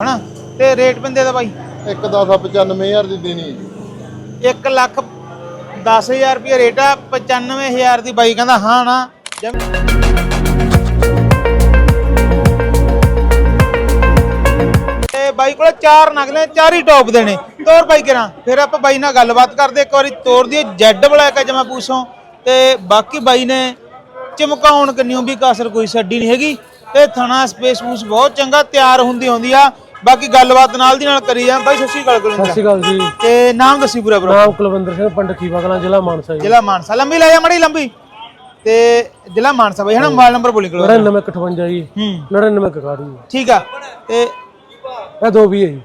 ਹਨਾ? ਤੇ ਰੇਟ ਬੰਦੇ ਦਾ ਬਾਈ? ਇੱਕ 10 95000 ਦੀ ਦੇਣੀ ਹੈ 1 ਲੱਖ 10000 ਰੁਪਏ ਰੇਟ ਆ 95000 ਦੀ ਬਾਈ ਕਹਿੰਦਾ ਹਾਂ ਨਾ। ਜਮ- ਤੇ ਬਾਈ ਕੋਲ ਚਾਰ ਨਗਲੇ ਚਾਰ ਹੀ ਟੌਪ ਦੇ ਨੇ ਤੋਰ ਬਾਈ ਕਰਾਂ। ਫਿਰ ਆਪਾਂ ਬਾਈ ਨਾਲ ਗੱਲਬਾਤ ਕਰਦੇ ਇੱਕ ਵਾਰੀ ਤੋਰ ਦੀ ਜੈਡ ਬਲੈਕ ਹੈ ਜਮਾ ਪੂਛੋਂ। ਤੇ ਬਾਕੀ ਬਾਈ ਨੇ ਚਮਕਾਉਣ ਕੰਨਿਓ ਵੀ ਕਸਰ ਕੋਈ ਛੱਡੀ ਨਹੀਂ ਹੈਗੀ। ਤੇ ਥਣਾ ਸਪੇਸ ਪੂਸ ਬਹੁਤ ਚੰਗਾ ਤਿਆਰ ਹੁੰਦੀ ਹੁੰਦੀ ਆ। ਬਾਕੀ ਗੱਲਬਾਤ ਨਾਲ ਦੀ ਨਾਲ ਕਰੀ ਜਾ ਬਾਈ ਸਤਿ ਸ਼੍ਰੀ ਅਕਾਲ ਸਤਿ ਸ਼੍ਰੀ ਅਕਾਲ ਜੀ। ਤੇ ਨਾਮ ਦੱਸੀ ਪੂਰਾ ਬਰੋ ਨਾਮ ਕੁਲਵਿੰਦਰ ਸਿੰਘ ਪਿੰਡ ਖੀਵਾ ਕਲਾਂ ਜ਼ਿਲ੍ਹਾ ਮਾਨਸਾ ਜੀ। ਜ਼ਿਲ੍ਹਾ ਮਾਨਸਾ। ਲੰਬੀ ਲੈ ਜਾ ਮੜੀ ਲੰਬੀ। ਤੇ ਜ਼ਿਲ੍ਹਾ ਮਾਨਸਾ ਬਾਈ ਹਨਾ ਮੋਬਾਈਲ ਨੰਬਰ ਬੋਲੀ ਕਰੋ 9958 ਜੀ। ਹੂੰ। 99 ਕਕਾੜੀ ਠੀਕ ਆ। ਤੇ ਇਹ ਦੋ ਵੀ ਹੈ ਜੀ।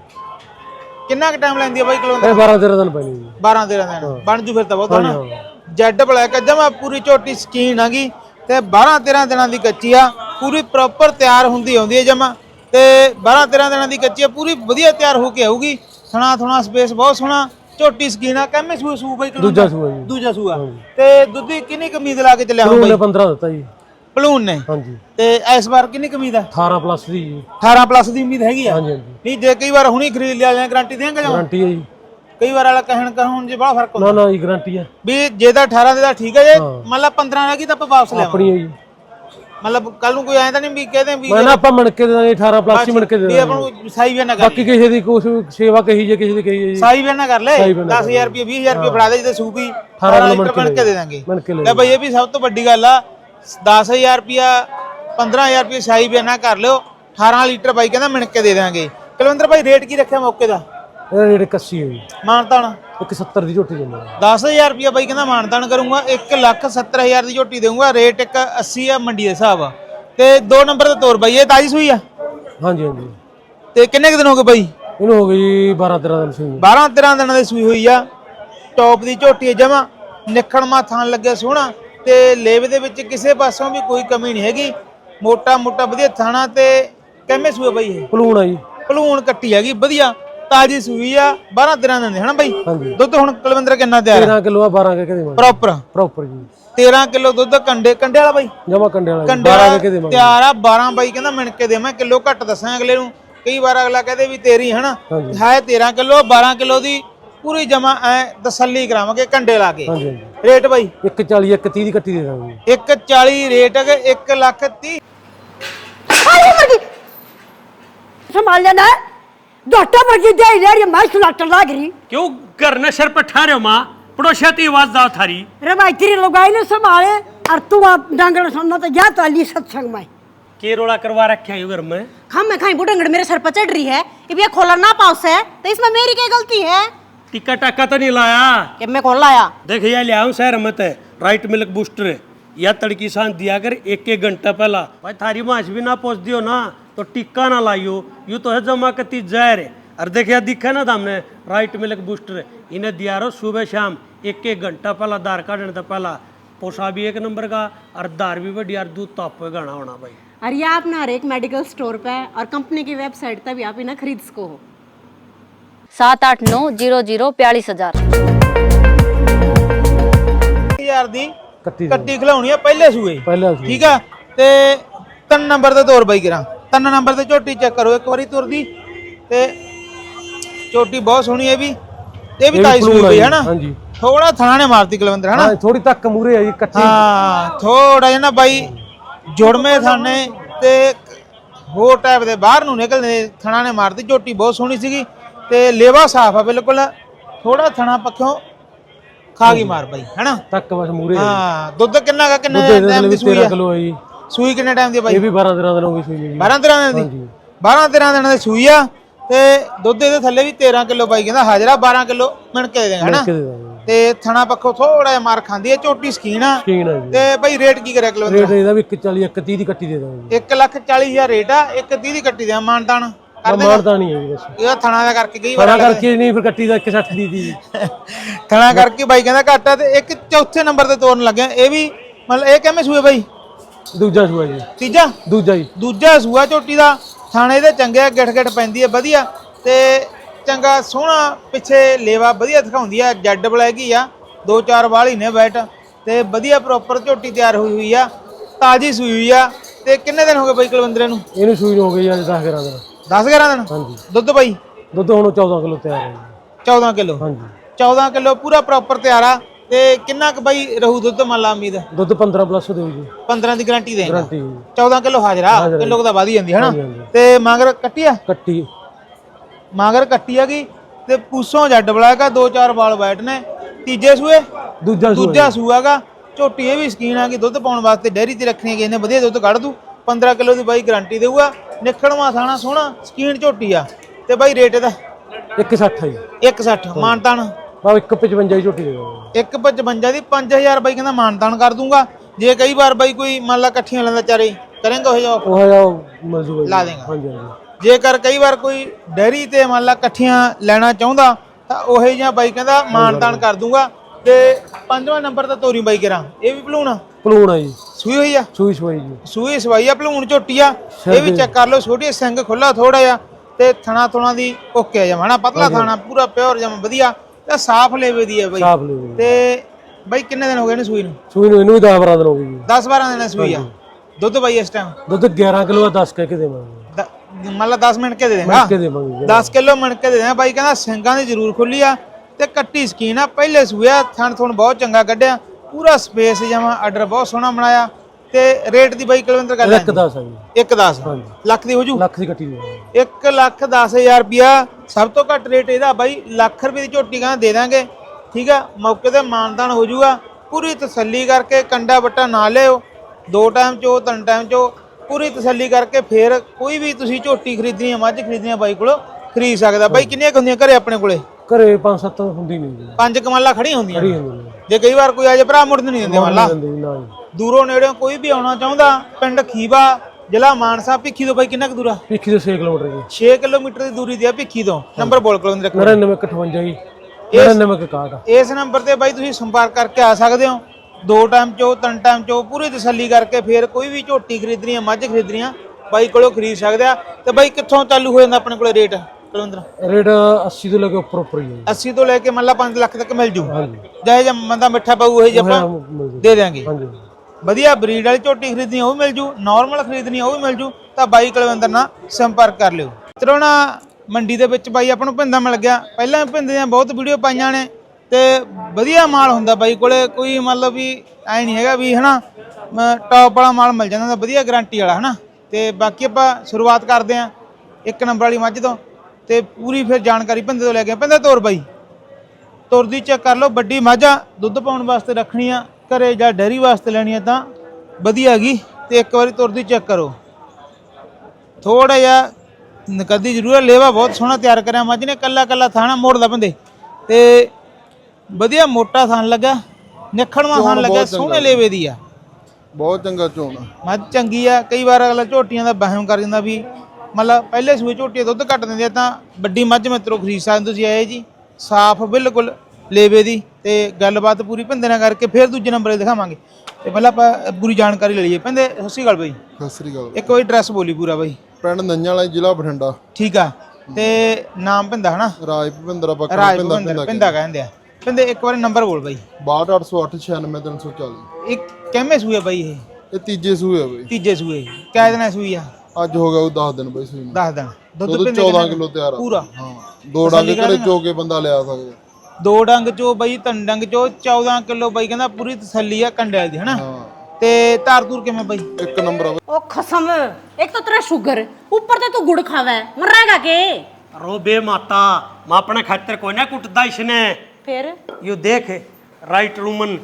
ਕਿੰਨਾ ਕੁ ਟਾਈਮ ਲੈਂਦੀ ਆ ਬਾਈ ਕਿਲੋਮੀਟਰ ਇਹ 12 13 ਦਿਨ ਪੈਣੀ ਜੀ। 12 13 ਦਿਨ। ਬਣ ਜੂ ਫਿਰ ਤਾਂ ਬਹੁਤ ਹਨਾ ਜੈਡ ਬਲੈਕ ਜਮਾ ਪੂਰੀ ਝੋਟੀ ਸਕੀਨ ਹੈਗੀ ਤੇ 12 13 ਦਿਨਾਂ ਦੀ ਕੱਚੀ ਆ। ਪੂਰੀ ਪ੍ਰੋਪਰ ਤਿਆਰ ਹੁੰਦੀ ਆਉਂਦੀ ਹੈ ਜਮਾ। ਤੇ 12 13 ਦਿਨਾਂ ਦੀ ਕੱਚੀ ਆ ਪੂਰੀ ਵਧੀਆ ਤਿਆਰ ਹੋ ਕੇ ਆਊਗੀ। ਥਣਾ ਥਣਾ ਸਪੇਸ ਬਹੁਤ ਸੋਹਣਾ ਝੋਟੀ ਸਕੀਨ ਆ ਕਹਿੰਦੇ ਸੂ ਸੂ ਬਾਈ? ਦੂਜਾ ਸੂਆ ਜੀ। ਦੂਜਾ ਸੂਆ। ਤੇ ਦੁੱਧੀ ਕਿੰਨੀ ਕਮੀਦ ਲਾ ਕੇ ਚੱਲਿਆ ਹੋ ਬਾਈ? 15 ਦਿੱਤਾ ਜੀ। ਪਲੂਨ ਨੇ? ਹਾਂਜੀ। ਤੇ ਇਸ ਵਾਰ ਕਿੰਨੀ ਕਮੀਦ ਆ? 18 ਪਲੱਸ ਦੀ ਜੀ। 18 ਪਲੱਸ ਦੀ ਉਮੀਦ ਹੈਗੀ ਆ? ਹਾਂਜੀ ਹਾਂਜੀ। ਨਹੀਂ ਜੇ ਕਈ ਵਾਰ ਹੁਣੀ ਖਰੀਦ ਲਿਆ ਜਾਂ ਗਾਰੰਟੀ ਦੇਂਗੇ ਜਾਂ? ਗਾਰੰਟੀ ਹੈ ਜੀ। ਕਈ ਵਾਰ ਵਾਲਾ ਕਹਿਣ ਕਹੂੰ ਜੇ ਬੜਾ ਫ਼ਰਕ ਹੁੰਦਾ। ਨਾ ਨਾ ਜੀ ਗਾਰੰਟੀ ਹੈ ਵੀ ਜੇ ਤਾਂ 18 ਦੇ ਤਾਂ ਠੀਕ ਹੈ। ਜੇ ਮਤਲਬ 15 ਰਹਿ ਗਈ ਤਾਂ ਆਪਾਂ ਵਾਪਸ ਲਿਆਵਾਂਗੇ ਆਪਣੀ ਹੈ ਜੀ। ਮਤਲਬ ਕੱਲ ਨੂੰ ਕੋਈ ਐਂ ਤਾਂ ਨਹੀਂ ਵੀ ਕਹਦੇ ਵੀ ਮੈਂ ਨਾ ਆਪਾਂ ਮਣ ਕੇ ਦੇ ਦਾਂਗੇ 18 ਪਲੱਸ ਹੀ ਮਣ ਕੇ ਦੇ ਵੀ ਦਾਂਗੇ। ਆਪਾਂ ਨੂੰ ਸਾਈ ਵੀ ਨਾ ਕਰ ਬਾਕੀ ਕਿਸੇ ਦੀ ਕੁਛ ਸੇਵਾ ਕਹੀ ਜੇ ਕਿਸੇ ਦੀ ਕਹੀ ਜੇ ਜੀ। ਸਾਈ ਵੀ ਨਾ ਕਰ ਲੈ ਸਾਈ ਵੀ ਨਾ 10000 ਰੁਪਏ 20000 ਰੁਪਏ ਫੜਾ ਦੇ ਜਿੱਤੇ ਸੂਪੀ 18 18 ਮਣ ਲੀਟਰ ਬਣ ਕੇ ਦੇ ਦਾਂਗੇ। ਲੈ ਲੈ ਬਈ ਇਹ ਵੀ ਸਭ ਤੋਂ ਵੱਡੀ ਗੱਲ ਆ 10000 ਰੁਪਿਆ 15000 ਰੁਪਏ ਸਾਈ ਵੀ ਨਾ ਕਰ ਲਿਓ 18 ਲੀਟਰ ਬਾਈ ਕਹਿੰਦਾ ਮਿਣ ਕੇ ਦੇ ਦਾਂਗੇ। ਕੁਲਵਿੰਦਰ ਭਾਈ ਰੇਟ ਕੀ ਰੱਖਿਆ ਮੌਕੇ ਦਾ? ਇਹਦਾ ਰੇਟ 81 ਹੈ ਜੀ। ਮਾਨਤਾਨ? ਇੱਕ 70 ਦੀ ਝੋਟੀ ਦਿੰਦਾ 10000 ਰੁਪਏ ਬਾਈ ਕਹਿੰਦਾ ਮਾਨਤਾਨ ਕਰੂੰਗਾ 1 ਲੱਖ 70000 ਦੀ ਝੋਟੀ ਦੇਊਂਗਾ ਰੇਟ ਇੱਕ 80 ਆ ਮੰਡੀ ਦੇ ਹਿਸਾਬ ਆ। ਤੇ ਦੋ ਨੰਬਰ ਤੇ ਤੋਰ ਬਾਈ ਇਹ ਤਾਜੀ ਸੂਈ ਆ? ਹਾਂਜੀ ਹਾਂਜੀ। ਤੇ ਕਿੰਨੇ ਕੁ ਦਿਨ ਹੋ ਗਏ ਬਾਈ? ਇਹਨੂੰ ਹੋ ਗਈ ਜੀ 12 13 ਦਿਨ ਸੂਈ। 12 13 ਦਿਨਾਂ ਦੀ ਸੂਈ ਹੋਈ ਆ। ਟੌਪ ਦੀ ਝੋਟੀ ਹੈ ਜਮਾ ਨਿਖੜਮਾ ਥਾਨ ਲੱਗਿਆ ਸੋਹਣਾ ਤੇ ਲੇਵੇ ਦੇ ਵਿੱਚ ਕਿਸੇ ਪਾਸੋਂ ਵੀ ਕੋਈ ਕਮੀ ਨਹੀਂ ਹੈਗੀ। ਮੋਟਾ ਮੋਟਾ ਵਧੀਆ ਥਾਣਾ ਤੇ ਕਿਵੇਂ ਸੂਏ ਬਾਈ ਇਹ? ਪਲੂਣ ਆ ਜੀ। ਭਲੂਣ ਕੱਟੀ ਹੈਗੀ ਵਧੀਆ। ਤਾਜੀ ਸੂਈ ਆ 12 13 ਦੇ ਹਨਾ ਬਾਈ? ਦੁੱਧ ਹੁਣ ਕੁਲਵਿੰਦਰ ਕਿੰਨਾ ਤਿਆਰ 13 ਕਿਲੋ ਆ 12 ਕੇ ਪ੍ਰੋਪਰ ਪ੍ਰੋਪਰ ਜੀ। 13 ਕਿਲੋ ਦੁੱਧ ਕੰਡੇ ਕੰਡੇ ਵਾਲਾ ਬਾਈ? ਜਮਾ ਕੰਡੇ ਵਾਲਾ 12 ਦੇ ਕੇ ਤਿਆਰ ਆ 12 ਬਾਈ ਕਹਿੰਦਾ ਮਿਣ ਕੇ ਦੇਵਾਂ ਕਿਲੋ ਘੱਟ ਦੱਸਾਂ ਅਗਲੇ ਨੂੰ। ਕਈ ਵਾਰ ਅਗਲਾ ਕਹਦੇ ਵੀ ਤੇਰੀ ਹਨਾ? ਹੈ 13 ਕਿਲੋ 12 ਕਿਲੋ ਦੀ ਪੂਰੀ ਜਮਾ ਐ ਤਸੱਲੀ ਕਰਾਵਾਂਗੇ ਕੰਡੇ ਲਾ ਕੇ। ਹਾਂਜੀ ਰੇਟ ਬਾਈ? 140 130 ਦੀ ਕੱਟੀ ਦੇ ਦਾਂਗੇ 140 ਰੇਟ ਹੈ 1 ਲੱਖ 30 ਹਾਏ ਜਾਂਦਾ डॉक्टर मर्गी दे रही है मैं सुलाटर लाग रही क्यों घर न सिर पर ठहरे हो माँ पड़ोसियाती आवाज दाव थारी रे भाई तेरी लुगाई ने संभाले और तू आप डांगड़ सुनना तो जा तो अली सत्संग में के रोड़ा करवा रखे हैं घर में हम मैं खाई बुढ़ंगड़ मेरे सर पर चढ़ रही है ये भैया खोला ना पाउस है तो इसमें मेरी क्या गलती है टिक्का टाका तो नहीं लाया कि मैं कौन लाया देख ये लिया हूँ शहर मत है राइट मिल्क बूस्टर या तड़की सांस दिया कर एक एक घंटा पहला भाई थारी माछ भी ना पहुंच दियो ना तो टिक्का ना लाइयो यूं तो है जमा कती जहर है और देखिए दिखा ना हमने राइट मिल्क बूस्टर इन्हें दिया रो सुबह शाम एक एक घंटा पहला दार काटने तो पहला पोसा भी एक नंबर का और दार भी बढ़िया और दूध तो आपको गाना होना भाई और ये आप ना हर एक मेडिकल स्टोर पे और कंपनी की वेबसाइट पे भी आप इन्हें खरीद सको हो सात आठ नौ जीरो जीरो बयालीस हजार ਹਜ਼ਾਰ ਦੀ ਕੱਟੀ ਦੇ ਕੱਟੀ ਖਿਲਾਉਣੀ ਆ ਪਹਿਲੇ ਸੂਏ ਪਹਿਲਾ ਸੀ ਠੀਕ ਆ ਤੇ ਤਿੰਨ ਨੰਬਰ ਤੇ ਤੋਰ ਬਾਈ ਕਰਾਂ ਤਿੰਨ ਨੰਬਰ ਤੇ ਝੋਟੀ ਚੈੱਕ ਕਰੋ ਇੱਕ ਵਾਰੀ ਤੁਰਦੀ। ਤੇ ਝੋਟੀ ਬਹੁਤ ਸੋਹਣੀ ਹੈ ਵੀ। ਇਹ ਵੀ ਤਾਈ ਸੂਈ ਪਈ ਹੈ ਨਾ ਹਾਂਜੀ। ਥੋੜਾ ਥਣਾ ਨੇ ਮਾਰਤੀ ਕੁਲਵਿੰਦਰ ਹਾਂ ਥੋੜੀ ਤੱਕ ਮੂਰੇ ਜੀ ਕੱਟੀ ਹਾਂ ਥੋੜਾ ਜਿਹਾ ਨਾ ਬਾਈ ਜੁੜਵੇਂ ਥਾਨੇ ਤੇ ਹੋਰ ਟਾਈਪ ਦੇ ਬਾਹਰ ਨੂੰ ਨਿਕਲਦੇ ਥਣਾ ਨੇ ਮਾਰਤੀ ਝੋਟੀ ਬਹੁਤ ਸੋਹਣੀ ਸੀਗੀ ਤੇ ਲੇਵਾ ਸਾਫ਼ ਆ ਬਿਲਕੁਲ। ਥੋੜਾ ਥਣਾ ਪੱਖੋਂ ਖਾ ਗਈ ਮਾਰ ਬਾਈ ਹੈਨਾ? ਤੱਕ ਬਸ ਮੂਰੇ ਹਾਂ ਦੁੱਧ ਕਿੰਨਾ ਕਾ ਕਿੰਨੇ ਟਾਈਮ ਦੇ ਸੂਈ 13 ਆ ਕਿਲੋ ਆ ਜੀ। ਸੂਈ ਕਿੰਨੇ ਟਾਈਮ ਦੀ ਆ ਬਾਈ? ਇਹ ਵੀ 12 13 ਦਿਨ ਹੋ ਗਏ ਸੂਈ ਨੂੰ ਜੀ 12 13 ਦਿਨ ਦੀ? 12 13 ਦਿਨ ਦੀ ਸੂਈ ਆ ਤੇ ਦੁੱਧ ਇਹਦੇ ਥੱਲੇ ਵੀ 13 ਕਿਲੋ ਬਾਈ ਕਹਿੰਦਾ ਹਾਜ਼ਰਾ 12 ਕਿਲੋ ਮਿਣ ਕੇ ਦੇ ਦੇਗਾ ਹੈਨਾ? ਕੇ ਦੇ ਦਾਂਗੇ। ਤੇ ਥਣਾ ਪੱਖੋਂ ਥੋੜਾ ਜਿਹਾ ਮਾਰ ਖਾਂਦੀ ਹੈ ਝੋਟੀ ਸਕੀਨ ਆ। ਜੀ। ਤੇ ਬਾਈ ਰੇਟ ਕੀ ਕਰਿਆ ਕਿਲੋ ਰੇਟ ਇਹਦਾ? ਵੀ 140 130 ਦੀ ਕੱਟੀ ਦੇ ਦਾਂਗੇ 1 ਲੱਖ 40 ਹਜ਼ਾਰ ਰੇਟ ਆ 1 30 ਦੀ ਕੱਟੀ ਦੇ ਮਾਨਤਾਨ ਕਰ ਦੇ ਮਾਰਦਾ ਨਹੀਂ ਹੈ ਜੀ ਬਸ। ਇਹਦਾ ਥਣਾ ਦਾ ਕਰਕੇ ਗਈ ਬੜਾ ਕਰਕੇ ਨਹੀਂ ਫਿਰ ਕੱਟੀ ਦਾ 160 ਦੀ ਦੀ। ਥਣਾ ਕਰਕੇ ਬਾਈ ਕਹਿੰਦਾ ਘੱਟ ਤੇ ਇੱਕ ਚੌਥੇ ਨੰਬਰ ਤੇ ਤੋਰਨ ਲੱਗਿਆ। ਇਹ ਵੀ ਮਤਲਬ ਇਹ ਕਿਵੇਂ ਸੂਏ ਬਾਈ? ਦੂਜਾ ਸੂਆ ਜੀ। ਤੀਜਾ? ਦੂਜਾ ਜੀ। ਦੂਜਾ ਸੂਆ ਝੋਟੀ ਦਾ। ਥਾਣੇ ਦੇ ਚੰਗੇ ਗਿੱਠ ਗਿੱਠ ਪੈਂਦੀ ਹੈ ਵਧੀਆ। ਤੇ ਚੰਗਾ ਸੋਹਣਾ ਪਿੱਛੇ ਲੇਵਾ ਵਧੀਆ ਦਿਖਾਉਂਦੀ ਆ ਜੈਡ ਬਲੈਕ ਹੀ ਆ। ਦੋ ਚਾਰ ਵਾਲੀ ਨੇ ਬੈਟ ਤੇ ਵਧੀਆ ਪ੍ਰੋਪਰ ਝੋਟੀ ਤਿਆਰ ਹੋਈ ਹੋਈ ਆ। ਤਾਜੀ ਸੂਈ ਹੋਈ ਆ। ਤੇ ਕਿੰਨੇ ਦਿਨ ਹੋ ਗਏ ਬਾਈ ਕੁਲਵੰਦਰੇ ਨੂੰ? ਇਹਨੂੰ ਸੂਈ ਨੂੰ ਹੋ ਗਈ ਅੱਜ 10 11 ਦਿਨ। 10 11 ਦਿਨ? ਹਾਂਜੀ। ਦੁੱਧ ਬਾਈ? ਦੁੱਧ ਹੁਣ 14 ਕਿਲੋ ਤਿਆਰ ਹੈ। ਜੀ 14 ਕਿਲੋ। ਹਾਂਜੀ। 14 ਕਿਲੋ ਪੂਰਾ ਪ੍ਰੋਪਰ ਤਿਆਰ ਆ। ਤੇ ਕਿੰਨਾ ਕੁ ਬਾਈ ਰਹੂ ਦੁੱਧ ਮੰਨ ਲਾ ਉਮੀਦ? ਦੁੱਧ 15 ਪਲੱਸ ਦਿਓ ਜੀ 15 ਦੀ ਗਾਰੰਟੀ ਦੇਗਾ ਗਾਰੰਟੀ 14 ਕਿਲੋ ਹਾਜ਼ਰਾ ਕਿਲੋ ਕੁ ਤਾਂ ਵਧ ਹੀ ਜਾਂਦੀ ਹਨਾ ਹਾਂਜੀ, ਹਾਂਜੀ। ਤੇ ਮਗਰ ਕੱਟੀ ਆ? ਕੱਟੀ। ਮਗਰ ਕੱਟੀ ਹੈਗੀ ਤੇ ਪੂਸੋਂ ਜੱਡ ਬਲੈਕ ਆ ਦੋ ਚਾਰ ਵਾਲ ਵਾਈਟ ਨੇ। ਤੀਜੇ ਸੂਏ? ਦੂਜਾ ਸੂਆ। ਦੂਜਾ ਸੂਆਗਾ ਝੋਟੀ ਇਹ ਵੀ ਸਕੀਨ ਆ ਕਿ ਦੁੱਧ ਪਾਉਣ ਵਾਸਤੇ ਡੈਰੀ ਤੇ ਰੱਖਣੀ ਕਿਸੇ ਨੇ ਵਧੀਆ ਦੁੱਧ ਕੱਢ ਦੂ। 15 ਕਿਲੋ ਦੀ ਬਾਈ ਗਾਰੰਟੀ ਦੇਊਗਾ। ਨਿਖੜਵਾ ਥਾਣਾ ਸੋਹਣਾ ਸਕੀਨ ਝੋਟੀ ਆ। ਤੇ ਬਾਈ ਰੇਟ ਇਹਦਾ? 160 ਹੈ ਜੀ। 160 ਮਾਨਤਾਨ। ਬਾ 155 ਦੀ ਝੋਟੀ ਦੇ ਦਿਓ। 155 ਦੀ 5000 ਬਾਈ ਕਹਿੰਦਾ ਮਾਨਤਾਨ ਕਰ ਦੂੰਗਾ। ਜੇ ਕਈ ਵਾਰ ਬਾਈ ਕੋਈ ਮੰਨ ਲਾ ਇਕੱਠੀਆਂ ਲੈਂਦਾ ਚਾਰੇ ਕਰੇਂਗਾ ਉਹ ਜਾ ਉਹ ਜੀ। ਲਾ ਦੇਗਾ। ਹਾਂਜੀ ਹਾਂਜੀ। ਜੇਕਰ ਕਈ ਵਾਰ ਕੋਈ ਡੈਰੀ ਤੇ ਮੰਨ ਲਾ ਇਕੱਠੀਆਂ ਲੈਣਾ ਚਾਹੁੰਦਾ ਤਾਂ ਉਹੇ ਜਿਹਾ ਬਾਈ ਕਹਿੰਦਾ ਮਾਨਤਾਨ ਕਰ ਦੂੰਗਾ। ਤੇ ਪੰਜਵਾਂ ਨੰਬਰ ਤਾਂ ਤੋਰੀ ਬਾਈ ਕਰਾਂ। ਇਹ ਵੀ ਭਲੂਣ ਪਲੂਣ ਆ ਜੀ। ਸੂਈ ਹੋਈ ਆ? ਸੂਈ ਸੂਈ ਜੀ। ਸੂਈ ਸਵਾਈ ਆ ਭਲੂਣ ਝੋਟੀ ਆ। ਇਹ ਵੀ ਚੈੱਕ ਕਰ ਲਓ ਛੋਟੀ ਸਿੰਘ ਖੁੱਲਾ ਥੋੜਾ ਜਿਹਾ ਤੇ ਥਣਾ ਥਣਾ ਦੀ ਓਕੇ ਆ ਜਮਾ ਪਤਲਾ ਥਾਣਾ ਪੂਰਾ ਪਿਓਰ ਜਮ ਵਧੀਆ। ਤੇ ਸਾਫ਼ ਲੇਵੇ ਦੀ ਆ ਬਾਈ। ਸਾਫ਼ ਲੈ ਜੀ ਤੇ ਬਾਈ ਕਿੰਨੇ ਦਿਨ ਹੋ ਗਏ ਨੇ ਸੂਈ ਨੂੰ? ਸੂਈ ਨੂੰ ਇਹਨੂੰ ਵੀ 10 12 ਦਿਨ ਹੋ ਗਏ ਜੀ। 10 12 ਦਿਨ ਸੂਈ ਆ। ਦੁੱਧ ਬਾਈ ਇਸ ਟਾਈਮ ਦੁੱਧ 11 ਕਿਲੋ ਆ 10 ਕਹਿ ਕੇ ਦੇਵਾਂਗੇ। ਮੰਨ ਲਾ 10 ਮਿੰਟ ਕੇ ਦੇ ਦੇਗਾ ਕੇ ਦੇਵਾਂਗੇ ਜੀ। 10 ਕਿਲੋ ਮਿੰਟ ਕੇ ਦੇ ਦੇਣਾ। ਬਾਈ ਕਹਿੰਦਾ ਸਿੰਘਾਂ ਦੀ ਜ਼ਰੂਰ ਖੁੱਲੀ ਆ। ਤੇ ਕੱਟੀ ਸਕੀਨ ਆ। ਪਹਿਲੇ ਸੂਆ ਥਣ ਥਣ ਬਹੁਤ ਚੰਗਾ ਕੱਢਿਆ। ਪੂਰਾ ਸਪੇਸ ਜਮਾ ਆਰਡਰ ਬਹੁਤ ਸੋਹਣਾ ਬਣਾਇਆ। ਤੇ ਰੇਟ ਦੀ ਬਾਈ ਕੁਲਵਿੰਦਰ ਗੱਲ ਇੱਕ 10 ਆ ਜੀ। 1 10 ਹਾਂਜੀ। ਲੱਖ ਦੀ ਹੋ ਜੂ? ਲੱਖ ਦੀ ਕੱਟੀ ਦੇ ਦਿਓ। 1 ਲੱਖ 10000 ਰੁਪਿਆ ਸਭ ਤੋਂ ਘੱਟ ਰੇਟ ਇਹਦਾ ਬਾਈ ਲੱਖ ਰੁਪਏ ਦੀ ਝੋਟੀ ਕਹਿੰਦਾ ਦੇ ਦਾਂਗੇ। ਠੀਕ ਆ ਮੌਕੇ ਤੇ ਮਾਨਦਾਨ ਹੋ ਜੂਗਾ ਪੂਰੀ ਤਸੱਲੀ ਕਰਕੇ ਕੰਡਾ ਬੱਟਾ ਨਾ ਲਿਓ ਦੋ ਟਾਈਮ ਚੋ ਤਿੰਨ ਟਾਈਮ ਚੋ ਪੂਰੀ ਤਸੱਲੀ ਕਰਕੇ ਫੇਰ ਕੋਈ ਵੀ ਤੁਸੀਂ ਝੋਟੀ ਖਰੀਦਣੀ ਹੈ ਮੱਝ ਖਰੀਦਣੀ ਹੈ ਬਾਈ ਕੋਲੋਂ ਖਰੀਦ ਸਕਦਾ। ਬਾਈ ਕਿੰਨੀਆਂ ਕੁ ਹੁੰਦੀਆਂ ਘਰੇ ਆਪਣੇ ਕੋਲੇ? ਘਰੇ 5-7 ਹੁੰਦੀ ਨਹੀਂ ਪੰਜ ਕਮਾਲਾਂ ਖੜੀਆਂ ਹੁੰਦੀਆਂ। ਖੜੀ ਹੁੰਦੀ ਨਹੀਂ ਜੇ ਕਈ ਵਾਰ ਕੋਈ ਆ ਜੇ ਭਰਾ ਮੁੜਨ ਨਹੀਂ ਦਿੰਦੇ ਮੰਨ ਲਾ ਦਿੰਦੇ ਜੀ, ਨਾ ਜੀ। ਦੂਰੋਂ ਨੇੜਿਓਂ ਕੋਈ ਵੀ ਆਉਣਾ ਚਾਹੁੰਦਾ ਪਿੰਡ ਖੀਵਾ ਜ਼ਿਲ੍ਹਾ ਮਾਨਸਾ ਭਿੱਖੀ ਤੋਂ ਬਾਈ ਕਿੰਨਾ ਕੁ ਦੂਰ ਆ? ਪਿੱਖੀ ਤੋਂ 6 ਕਿਲੋਮੀਟਰ ਜੀ। 6 ਕਿਲੋਮੀਟਰ ਦੀ ਦੂਰੀ ਤੇ ਆ ਭਿੱਖੀ ਤੋਂ ਨੰਬਰ ਬੋਲ ਕੋਲ ਰੱਖੋ। 9958 ਜੀ 9961 ਇਸ ਨੰਬਰ ਤੇ ਬਾਈ ਤੁਸੀਂ ਸੰਪਰਕ ਕਰਕੇ ਆ ਸਕਦੇ ਹੋ। ਦੋ ਟਾਈਮ ਚੋ ਤਿੰਨ ਟਾਈਮ ਚੋ ਪੂਰੀ ਤਸੱਲੀ ਕਰਕੇ ਫੇਰ ਕੋਈ ਵੀ ਝੋਟੀ ਖਰੀਦਣੀ ਆ ਮੱਝ ਖਰੀਦਣੀ ਆ ਬਾਈ ਕੋਲੋਂ ਖਰੀਦ ਸਕਦੇ ਆ। ਤੇ ਬਾਈ ਕਿੱਥੋਂ ਚਾਲੂ ਹੋ ਜਾਂਦਾ ਆਪਣੇ ਕੋਲੇ ਰੇਟ ਕੁਲਵਿੰਦਰ? ਰੇਟ 80 ਤੋਂ ਲੈ ਕੇ ਉੱਪਰ ਉੱਪਰ ਹੀ ਹੈ ਜੀ। 80 ਤੋਂ ਲੈ ਕੇ ਮੰਨ ਲਾ 5 ਲੱਖ ਤੱਕ ਮਿਲ ਜੂ। ਹਾਂਜੀ। ਜਿਹੇ ਜਿਹਾ ਬੰਦਾ ਮਿੱਠਾ ਪਾਊ ਉਹ ਜਿਹਾ ਹਾਂ, ਆਪਾਂ ਜੂ। ਦੇ ਦਿਆਂਗੇ। ਹਾਂਜੀ। ਵਧੀਆ ਬਰੀਡ ਵਾਲੀ ਝੋਟੀ ਖਰੀਦਣੀ ਉਹ ਵੀ ਮਿਲ ਜੂ। ਨਾਰਮਲ ਖਰੀਦਣੀ ਉਹ ਵੀ ਮਿਲ ਜੂ। ਤਾਂ ਬਾਈ ਕੁਲਵਿੰਦਰ ਨਾਲ ਸੰਪਰਕ ਕਰ ਲਿਓ। ਤਰੋਣਾ ਮੰਡੀ ਦੇ ਵਿੱਚ ਬਾਈ ਆਪਾਂ ਨੂੰ ਭਿੰਦਾ ਮਿਲ ਗਿਆ। ਪਹਿਲਾਂ ਵੀ ਭਿੰਦੇ ਦੀਆਂ ਬਹੁਤ ਵੀਡੀਓ ਪਾਈਆਂ ਨੇ। ਤੇ ਵਧੀਆ ਮਾਲ ਹੁੰਦਾ ਬਾਈ ਕੋਲੇ, ਕੋਈ ਮਤਲਬ ਵੀ ਐ ਨਹੀਂ ਹੈਗਾ ਵੀ ਹਨਾ ਟੌਪ ਵਾਲਾ ਮਾਲ ਮਿਲ ਜਾਂਦਾ ਵਧੀਆ ਗਾਰੰਟੀ ਵਾਲਾ, ਹਨਾ। ਤੇ ਬਾਕੀ ਆਪਾਂ ਸ਼ੁਰੂਆਤ ਕਰਦੇ ਆਂ, ਇੱਕ ਨੰਬਰ ਵਾਲੀ ਮੱਝ ਤੋਂ। ਤੇ ਪੂਰੀ ਫਿਰ ਜਾਣਕਾਰੀ ਭਿੰਦੇ ਤੋਂ ਲੈ ਕੇ ਭਿੰਦੇ ਤੋਰ ਬਾਈ। ਤੁਰਦੀ ਚੈੱਕ ਕਰ ਲਓ, ਵੱਡੀ ਮਾਝਾ ਦੁੱਧ ਪਾਉਣ ਵਾਸਤੇ ਰੱਖਣੀ ਆ। ਘਰੇ ਜਾਂ ਡੈਰੀ ਵਾਸਤੇ ਲੈਣੀ ਆ ਤਾਂ ਵਧੀਆ ਹੈਗੀ ਤੇ ਇੱਕ ਵਾਰੀ ਤੁਰਦੀ ਚੈੱਕ ਕਰੋ। ਥੋੜਾ ਜਿਹਾ ਨਕਦੀ ਜ਼ਰੂਰ ਹੈ ਲੇਵਾ ਬਹੁਤ ਸੋਹਣਾ ਤਿਆਰ ਕਰਿਆ ਮੱਝ ਨੇ ਕੱਲਾ ਕੱਲਾ ਥਾਣਾ ਮੋੜਦਾ ਬੰਦੇ। ਤੇ ਵਧੀਆ ਮੋਟਾ ਥਾਨ ਲੱਗਾ ਨਿਖੜਵਾ ਥਾਨ ਲੱਗਾ ਸੋਹਣੇ ਲੇਵੇ ਦੀ ਆ। ਬਹੁਤ ਚੰਗਾ ਚੋਣ। ਮੱਝ ਚੰਗੀ ਆ ਕਈ ਵਾਰ ਅਗਲਾ ਝੋਟੀਆਂ ਦਾ ਵਹਿਮ ਕਰ ਜਾਂਦਾ ਵੀ ਮਤਲਬ ਪਹਿਲੇ ਸੂਏ ਝੋਟੀਆਂ ਦੁੱਧ ਘੱਟ ਦਿੰਦੇ ਆ ਤਾਂ ਵੱਡੀ ਮੱਝ ਮਿੱਤਰੋ ਖਰੀਦ ਸਕਦੇ ਤੁਸੀਂ ਆਏ ਜੀ ਸਾਫ਼ ਬਿਲਕੁਲ ਲੇਵੇ ਦੀ ਤੇ ਗੱਲਬਾਤ ਪੂਰੀ ਭਿੰਦੇ ਨਾਲ ਕਰਕੇ ਫਿਰ ਦੂਜੇ ਨੰਬਰ 'ਤੇ ਦਿਖਾਵਾਂਗੇ। ਤੇ ਪਹਿਲਾਂ ਆਪਾਂ ਪੂਰੀ ਜਾਣਕਾਰੀ ਲੈ ਲਈਏ। ਭਿੰਦੇ ਸਤਿ ਸ਼੍ਰੀ ਅਕਾਲ ਬਾਈ। ਸਤਿ ਸ੍ਰੀ ਅਕਾਲ। ਇੱਕ ਵਾਰੀ ਐਡਰੈਸ ਬੋਲੀ ਪੂਰਾ ਬਾਈ। ਪਿੰਡ ਨੰਨਿਆਂ ਵਾਲਾ ਜ਼ਿਲ੍ਹਾ ਬਠਿੰਡਾ। ਠੀਕ ਆ। ਤੇ ਨਾਮ ਭਿੰਦਾ ਹਨਾ? ਰਾਜ ਭਿੰਦਰ ਬੱਕਰਾ ਰਾਜ ਭਿੰਦਰ ਭਿੰਦਾ ਕਹਿੰਦੇ। ਆ। ਭਿੰਦੇ ਇੱਕ ਵਾਰੀ ਨੰਬਰ ਬੋਲ ਬਾਈ। 62808 96340 ਇੱਕ ਕਿੰਮੇ ਸੂਏ ਬਾਈ ਇਹ? ਇਹ ਤੀਜੇ ਸੂਏ ਆ ਬਈ। ਤੀਜੇ ਸੂਏ। ਕਿਆ ਦਿਨਾਂ ਸੂਈ ਆ? ਅੱਜ ਹੋ ਗਿਆ ਉਹ 10 ਦਿਨ ਬਈ ਸੂਈ ਨੂੰ। ਦੱਸ ਦਿਨ। ਦੁੱਧ ਦੁੱਧ ਭਿੰਦੇ 14 ਕਿੰਨਾ? ਕਿਲੋ ਤਿਆਰ ਆ। ਪੂਰਾ। ਹਾਂ। ਦੋ ਡੰਗ ਘਰੇ ਚੋ ਕੇ ਬੰਦਾ ਲਿਆ ਸਕਦਾ। ਦੋ ਡੰਗ ਚੋ ਬਈ ਤਿੰਨ ਡੰਗ ਚੋ 14 ਕਿਲੋ ਬਈ ਕਹਿੰਦਾ ਪੂਰੀ ਤਸੱਲੀ ਆ ਕੰਡਿਆਂ ਦੀ ਹਨਾ ਹਾਂ ਤੇ ਧਾਰ ਧੂਰ ਕਿਵੇਂ ਬਈ ਇੱਕ ਨੰਬਰ ਆ ਬਈ। ओ खसम एक तो तेरा शुगर ऊपर से तू गुड़ खावा है मर रहेगा के रो बे माता मैं अपने खातर कोई ना कुटदा इसने फिर यू देख राइट रूमन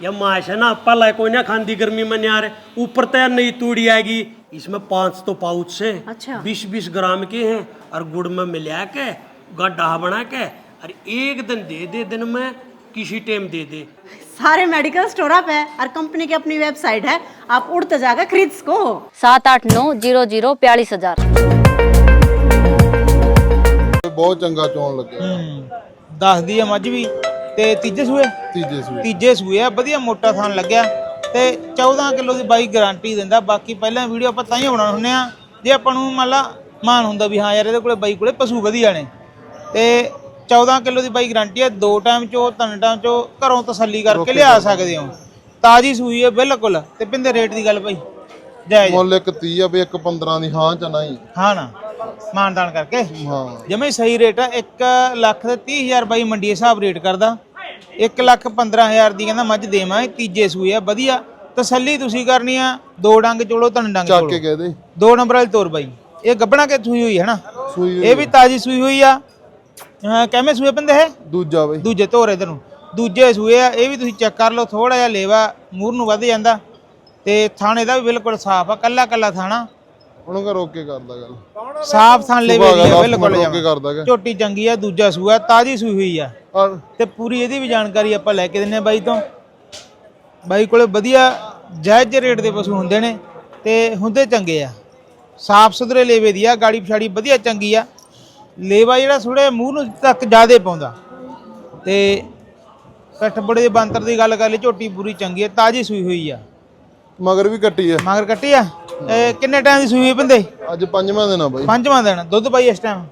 ये माश है ना पहला कोई ना खांदी गर्मी में यार ऊपर तैयार नहीं तूड़ी आएगी इसमें पांच तो पाउच से अच्छा। बीस बीस ग्राम के हैं और गुड़ में मिला के गड्ढा बना के और एक दिन दे दे दिन में किसी टाइम दे दे सारे मेडिकल स्टोर अप है और कंपनी की अपनी वेबसाइट है आप उड़ते जाकर खरीद सको सात आठ नौ जीरो जीरो बयालीस हजार ਇਹ ਬਹੁਤ ਚੰਗਾ ਚੋਣ ਲੱਗਿਆ ਹੂੰ ਦੱਸਦੀ ਆ ਮੱਝ ਵੀ ਤੇ ਤੀਜੇ ਸੂਏ ਤੀਜੇ ਸੂਏ ਤੀਜੇ ਸੂਏ ਆ ਵਧੀਆ ਮੋਟਾ ਥਾਨ ਲੱਗਿਆ ਤੇ 14 ਕਿਲੋ ਦੀ ਬਾਈ ਗਾਰੰਟੀ ਦਿੰਦਾ ਬਾਕੀ ਪਹਿਲਾਂ ਵੀਡੀਓ ਆਪਾਂ ਤਾਂ ਹੀ ਬਣਾਉਣੇ ਹੁੰਦੇ ਆ ਜੇ ਆਪਾਂ ਨੂੰ ਮੰਨ ਲਾ ਮਾਨ ਹੁੰਦਾ ਵੀ ਹਾਂ ਯਾਰ ਇਹਦੇ ਕੋਲੇ ਬਾਈ ਕੋਲੇ ਪਸ਼ੂ ਵਧੀਆ ਨੇ ਤੇ 14 ਕਿਲੋ ਦੀ ਬਾਈ ਗਾਰੰਟੀ ਆ ਦੋ ਟਾਈਮ ਚੋ ਤਿੰਨ ਟਾਈਮ ਚੋ ਘਰੋਂ ਤਸੱਲੀ ਕਰਕੇ ਲਿਆ ਸਕਦੇ ਹੋ। ਤਾਜੀ ਸੂਈ ਹੈ ਬਿਲਕੁਲ ਤੇ ਪਿੰਦੇ ਰੇਟ ਦੀ ਗੱਲ ਬਾਈ। ਜਾਇਜ਼ ਮੁੱਲ ਇੱਕ 30 ਆ ਇੱਕ 15 ਦੀ ਹਾਂ ਚ ਨਹੀਂ। ਹਾਂ ਨਾ ਮਾਨਦਾਨ ਕਰਕੇ। ਹਾਂ। ਜਮੇ ਸਹੀ ਰੇਟ ਆ 1 ਲੱਖ ਤੇ 30000 ਬਾਈ ਮੰਡੀ ਹਿਸਾਬ ਰੇਟ ਕਰਦਾ। 1 ਲੱਖ 15000 ਦੀ ਕਹਿੰਦਾ ਮੱਝ ਦੇਵਾਂ ਤੀਜੇ ਸੂਏ ਆ ਵਧੀਆ। ਤਸੱਲੀ ਤੁਸੀਂ ਕਰਨੀ ਆ ਦੋ ਡੰਗ ਚੋਲੋ ਤਿੰਨ ਡੰਗ ਚੱਕ ਚੋਲੋ। ਕੇ ਕਹਦੇ ਦੋ। ਨੰਬਰ ਵਾਲੀ ਤੋਰ ਬਾਈ। ਇਹ ਗੱਬਣਾ ਕਿ ਸੂਈ ਹੋਈ ਹੈ ਨਾ? ਸੂਈ ਇਹ ਵੀ ਤਾਜੀ ਸੂਈ ਹੋਈ ਆ। ਹਾਂ ਕਿਵੇਂ ਸੂਏ ਬੰਦੇ ਹੈ ਦੂਜਾ ਬਈ। ਦੂਜੇ ਧੋਰੇ ਇਧਰ ਨੂੰ। ਦੂਜੇ ਸੂਏ ਆ ਇਹ ਵੀ ਤੁਸੀਂ ਚੈੱਕ ਕਰ ਲਓ ਥੋੜਾ ਜਿਹਾ ਲੇਵਾ ਮੂਰ ਨੂੰ ਵੱਧ ਜਾਂਦਾ। ਤੇ ਥਾਣੇ ਦਾ ਵੀ ਬਿਲਕੁਲ ਸਾਫ਼ ਆ ਕੱਲਾ ਕੱਲਾ ਥਾਣਾ। ਉਹਨੂੰ ਕਹ ਰੋਕ ਕੇ ਕਰਦਾ ਗੱਲ। ਸਾਫ਼ ਥਾਣ ਲੇਵੇ ਦੀ ਆ ਬਿਲਕੁਲ ਰੋਕ ਕੇ। ਕਰਦਾ ਗਾ ਝੋਟੀ ਚੰਗੀ ਆ ਦੂਜਾ ਸੂਆ ਤਾਜੀ ਸੂਈ ਹੋਈ ਆ। ਔਰ ਤੇ ਪੂਰੀ ਇਹਦੀ ਵੀ ਜਾਣਕਾਰੀ ਆਪਾਂ ਲੈ ਕੇ ਦਿੰਨੇ ਆ ਬਾਈ ਤੋਂ। ਬਾਈ ਕੋਲੇ ਵਧੀਆ ਜਾਇਜ਼ ਰੇਟ ਦੇ ਪਸ਼ੂ ਹੁੰਦੇ ਨੇ ਤੇ ਹੁੰਦੇ ਚੰਗੇ ਆ। ਸਾਫ਼ ਸੁਥਰੇ ਲੇਵੇ ਦੀ ਆ ਗਾੜੀ ਪਛਾੜੀ ਵਧੀਆ ਚੰਗੀ ਆ। ਲੇਵਾ ਜਿਹੜਾ ਥੋੜੇ ਮੂੰਹ ਨੂੰ ਤੱਕ ਜ਼ਿਆਦੇ ਪਾਉਂਦਾ। ਤੇ ਕੱਠ ਬੜੇ ਬੰਤਰ ਦੀ ਗੱਲ ਕਰ ਲਈ ਝੋਟੀ ਪੂਰੀ ਚੰਗੀ ਆ ਤਾਜੀ ਸੂਈ ਹੋਈ ਆ। ਮਗਰ ਵੀ ਕੱਟੀ ਆ। ਮਗਰ ਕੱਟੀ ਆ? ਇਹ ਕਿੰਨੇ ਟਾਈਮ ਦੀ ਸੂਈ ਹੋਈ ਬੰਦੇ? ਅੱਜ ਪੰਜਵਾਂ ਦਿਨ ਆ ਬਾਈ। ਪੰਜਵਾਂ ਦਿਨ ਦੁੱਧ ਬਾਈ ਇਸ ਟਾਈਮ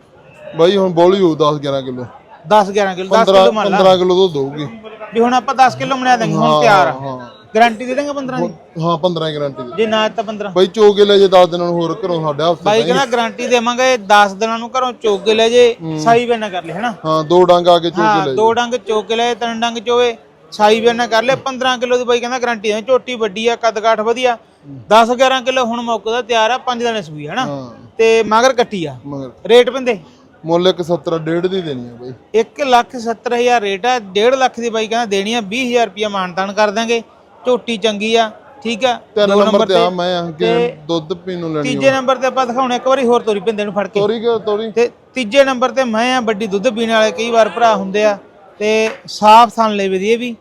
ਬਾਈ ਹੁਣ ਬੋਲੀ ਹੋਊ 10 11 ਕਿਲੋ। 10 11 ਕਿਲੋ 10 15 ਕਿਲੋ ਮੰਨ ਲਾ 15 ਕਿਲੋ ਦੁੱਧ ਦਊਗੀ ਵੀ ਹੁਣ ਆਪਾਂ 10 ਕਿਲੋ ਬਣਾ ਦਾਂਗੇ ਹੁਣ ਤਿਆਰ ਆ। ਹਾਂ। ਗਾਰੰਟੀ ਦੇ ਦਾਂਗੇ 15 ਦੀ? ਹਾਂ 15 ਗਾਰੰਟੀ ਦੇ ਜੇ ਨਾ ਤਾਂ 15 ਬਾਈ ਚੋ ਕੇ ਲੈ ਜੇ 10 ਦਿਨਾਂ ਨੂੰ ਹੋਰ ਘਰੋਂ ਸਾਡੇ ਹਫ਼ਤੇ ਬਾਈ ਕਹਿੰਦਾ ਗਾਰੰਟੀ ਦੇਵਾਂਗੇ 10 ਦਿਨਾਂ ਨੂੰ ਘਰੋਂ ਚੋਕ ਕੇ ਲੈ ਜੇ ਸਾਈ ਨਾ ਕਰ ਲੈ ਹਨਾ? ਹਾਂ ਦੋ ਡੰਗ ਆ ਕੇ ਚੋ ਕੇ ਲੈ ਦੋ ਡੰਗ ਚੋਕ ਕੇ ਲੈ ਤਿੰਨ ਡੰਗ ਚੋਵੇ ਸਾਈ ਨਾ ਕਰ ਲੈ 15 ਕਿਲੋ ਦੀ ਬਾਈ ਕਹਿੰਦਾ ਗਾਰੰਟੀ ਦੇ ਝੋਟੀ ਵੱਡੀ ਆ ਕੱਦ ਕਾਠ ਵਧੀਆ 10 11 ਕਿਲੋ ਹੁਣ ਮੌਕੇ ਦਾ ਤਿਆਰ ਆ 5 ਦਿਨਾਂ ਸੂਈ ਹਨਾ? ਤੇ ਮਗਰ ਕੱਟੀ ਆ। ਰੇਟ ਬੰਦੇ ਮੁੱਲ ਇੱਕ 70 ਡੇਢ ਦੀ ਦੇਣੀ ਆ ਬਾਈ। 1 ਲੱਖ 70 ਹਜ਼ਾਰ ਰੇਟ ਆ 1.5 ਲੱਖ ਦੀ ਬਾਈ ਕਹਿੰਦਾ ਦੇਣੀ ਆ 20000 ਰੁਪਇਆ ਮਾਨਤਾਨ ਕਰ ਦਾਂਗੇ ਝੋਟੀ ਚੰਗੀ ਆ ਠੀਕ ਆ? ਤਿੰਨ ਦੋ ਨੰਬਰ ਤੇ ਆ ਮੈਂ ਆ ਕਿ ਤੇ ਦੁੱਧ ਪੀਣ ਨੂੰ ਲੈਣੀ ਤੀਜੇ ਨੰਬਰ ਤੇ ਆਪਾਂ ਦਿਖਾਉਣੇ ਇੱਕ ਵਾਰੀ ਹੋਰ ਤੋਰੀ ਪਿੰਦੇ ਨੂੰ ਫੜ ਕੇ। ਤੋਰੀ ਕਿ ਤੋਰੀ? ਤੇ ਤੀਜੇ ਨੰਬਰ ਤੇ ਮੈਂ ਆ ਵੱਡੀ ਦੁੱਧ ਪੀਣ ਵਾਲੇ ਕਈ ਵਾਰ ਭਰਾ ਹੁੰਦੇ ਆ ਤੇ ਸਾਫ਼ ਥਣ ਲੈ ਵੀ ਵੀ।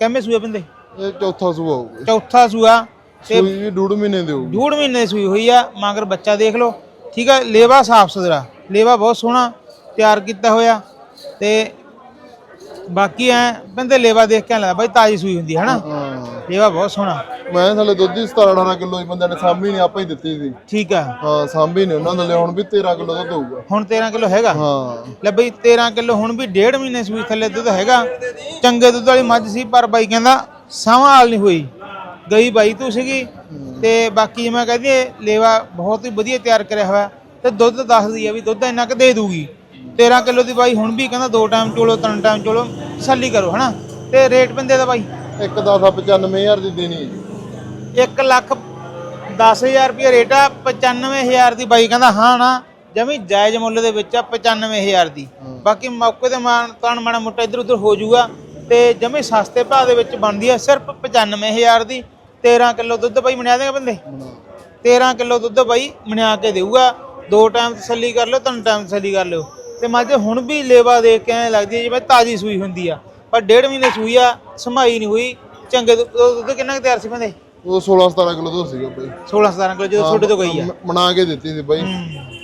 ਕਿੰਨੇ ਸੂਏ ਪਿੰਦੇ ਇਹ ਚੌਥਾ ਸੂਆ ਹੋਊਗਾ। ਚੌਥਾ ਸੂਆ ਤੇ ਸੂਈ ਵੀ ਡੂਢ ਮਹੀਨੇ ਦੇ ਹੋਊਗੀ। ਡੂਢ ਮਹੀਨੇ ਦੀ ਸੂਈ ਹੋਈ ਆ ਮਗਰ ਬੱਚਾ ਦੇਖ ਲਓ। ਠੀਕ ਆ ਲੇਵਾ ਸਾਫ਼ ਸੁਥਰਾ ਲੇਵਾ ਬਹੁਤ ਸੋਹਣਾ ਤਿਆਰ ਕੀਤਾ ਹੋਇਆ ਤੇ ਬਾਕੀ ਐ ਬੰਦੇ ਲੇਵਾ ਦੇਖ ਕੇ ਐਂ ਲੱਗਦਾ ਬਾਈ ਤਾਜੀ ਸੂਈ ਹੁੰਦੀ ਹੈ ਹਾਂ। ਲੇਵਾ ਬਹੁਤ ਸੋਹਣਾ। ਮੈਂ ਥੱਲੇ ਦੁੱਧ ਹੀ 17 18 ਕਿਲੋ ਹੀ ਬੰਦੇ ਨੇ ਸਾਂਭੀ ਨਹੀਂ ਆਪਾਂ ਹੀ ਦਿੱਤੀ ਸੀ। ਠੀਕ ਆ। ਹਾਂ ਸਾਂਭੀ ਨਹੀਂ ਉਹਨਾਂ ਦੇ ਹੁਣ ਵੀ 13 ਕਿਲੋ ਦੁੱਧ ਹੋਊਗਾ। ਹੁਣ 13 ਕਿਲੋ ਹੈਗਾ? ਹਾਂ। ਲੈ ਬਈ 13 ਕਿਲੋ ਹੁਣ ਵੀ ਡੇਢ ਮਹੀਨੇ ਸੂਈ ਥੱਲੇ ਦੁੱਧ ਹੈਗਾ। ਚੰਗੇ ਦੁੱਧ ਵਾਲੀ ਮੱਝ ਸੀ ਪਰ ਬਾਈ ਕਹਿੰਦਾ ਸੰਭਾਲ ਨਹੀਂ ਹੋਈ। ਗਈ ਬਾਈ ਤੂੰ ਸੀਗੀ। ਤੇ ਬਾਕੀ ਜਿਵੇਂ ਕਹਦੀ ਲੇਵਾ ਬਹੁਤ ਹੀ ਵਧੀਆ ਤਿਆਰ ਕਰਿਆ ਹੋਇਆ। ਤੇ ਦੁੱਧ ਦੱਸਦੀ ਆ ਵੀ ਦੁੱਧ ਇੰਨਾ ਕੁ ਦੇ ਦੂਗੀ। 13 ਕਿਲੋ ਦੀ ਬਾਈ ਹੁਣ ਵੀ ਕਹਿੰਦਾ ਦੋ ਟਾਈਮ ਚੋਲੋ ਤਿੰਨ ਟਾਈਮ ਚੋਲੋ ਤਸੱਲੀ ਕਰੋ ਹਨਾ? ਤੇ ਰੇਟ ਬੰਦੇ ਦਾ ਬਾਈ? ਇੱਕ 10 95000 ਦੀ ਦੇਣੀ ਹੈ 1 ਲੱਖ 10000 ਰੁਪਏ ਰੇਟ ਆ 95000 ਦੀ ਬਾਈ ਕਹਿੰਦਾ ਹਾਂ ਨਾ। ਜਮੀ ਜਾਇਜ਼ ਮੁੱਲ ਦੇ ਵਿੱਚ ਆ 95000 ਦੀ। ਬਾਕੀ ਮੌਕੇ ਤੇ ਮਾਨ ਤਾਨ ਮਾੜਾ ਮੋਟਾ ਇਧਰ ਉਧਰ ਹੋ ਜਾਊਗਾ ਤੇ ਜਮੀ ਸਸਤੇ ਭਾਅ ਦੇ ਵਿੱਚ ਬਣਦੀ ਆ ਸਿਰਫ 95000 ਦੀ। 13 ਕਿਲੋ ਦੁੱਧ ਬਾਈ ਮਣਿਆ ਦੇਗਾ ਬੰਦੇ? 13 ਕਿਲੋ ਦੁੱਧ ਬਾਈ ਮਣਿਆ ਕੇ ਦੇਊਗਾ। ਦੋ ਟਾਈਮ ਤਸੱਲੀ ਕਰ ਲਿਓ ਤਿੰਨ ਟਾਈਮ ਤਸੱਲੀ ਕਰ ਲਿਓ। ਤੇ ਮੱਝ ਹੁਣ ਵੀ ਲੇਵਾ ਦੇਖ ਕੇ ਐਂ ਲੱਗਦੀ ਹੈ ਜਿਵੇਂ ਤਾਜ਼ੀ ਸੂਈ ਹੁੰਦੀ ਆ। ਪਰ ਡੇਢ ਮਹੀਨੇ ਸੂਈ ਆ ਸਮਾਈ ਨਹੀਂ ਹੋਈ। ਚੰਗੇ ਦੁੱਧ ਦੁੱਧ ਕਿੰਨਾ ਕੁ ਤਿਆਰ ਸੀ ਬੰਦੇ ਉਹ 16 17 ਕਿਲੋ ਦੁੱਧ ਸੀਗਾ ਬਾਈ। 16 17 ਕਿਲੋ ਜਦੋਂ ਤੁਹਾਡੇ ਤੋਂ ਗਈ ਆ। ਬਣਾ ਕੇ ਦਿੱਤੀ ਸੀ ਬਾਈ।